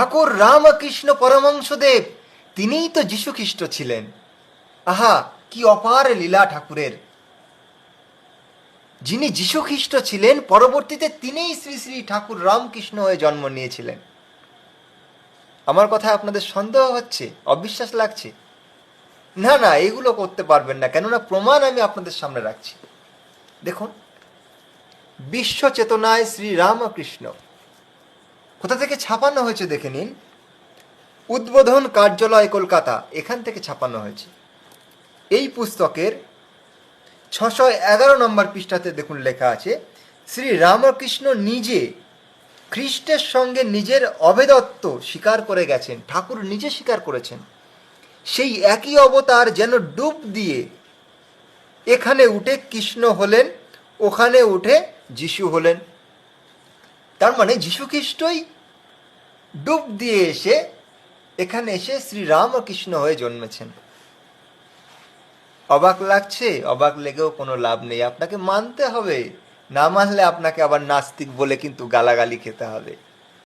ঠাকুর রামকৃষ্ণ পরমংশদেব তিনিই তো যীশু খ্রিস্ট ছিলেন। আহা, কি অপার লীলা ঠাকুরের। যিনি যীশু খ্রিস্ট ছিলেন, পরবর্তীতে তিনিই শ্রী শ্রী ঠাকুর রামকৃষ্ণ হয়ে জন্ম নিয়েছিলেন। আমার কথায় আপনাদের সন্দেহ হচ্ছে, অবিশ্বাস লাগছে? না না, এগুলো করতে পারবেন না, কেননা প্রমাণ আমি আপনাদের সামনে রাখছি। দেখুন, বিশ্ব চেতনায় শ্রী রামকৃষ্ণ। কোথা থেকে ছাপানো হয়েছে দেখে নিন। উদ্বোধন কার্যালয় কলকাতা, এখান থেকে ছাপানো হয়েছে। এই পুস্তকের ছশো এগারো নম্বর পৃষ্ঠাতে দেখুন লেখা আছে, শ্রী রামকৃষ্ণ নিজে খ্রিস্টের সঙ্গে নিজের অবেদত্ব স্বীকার করে গেছেন, ঠাকুর নিজে স্বীকার করেছেন। সেই একই অবতার যেন ডুব দিয়ে এখানে উঠে কৃষ্ণ হলেন, ওখানে উঠে যিশু হলেন। তার মানে খ্রিস্টই ডুব দিয়ে এসে, এখানে এসে শ্রী রামকৃষ্ণ হয়ে জন্মেছেন। অবাক লাগছে? অবাক লেগেও কোনো লাভ নেই। আপনাকে মানতে হবে। না মানলে আপনাকে আবার নাস্তিক বলে কিন্তু গালাগালি খেতে হবে।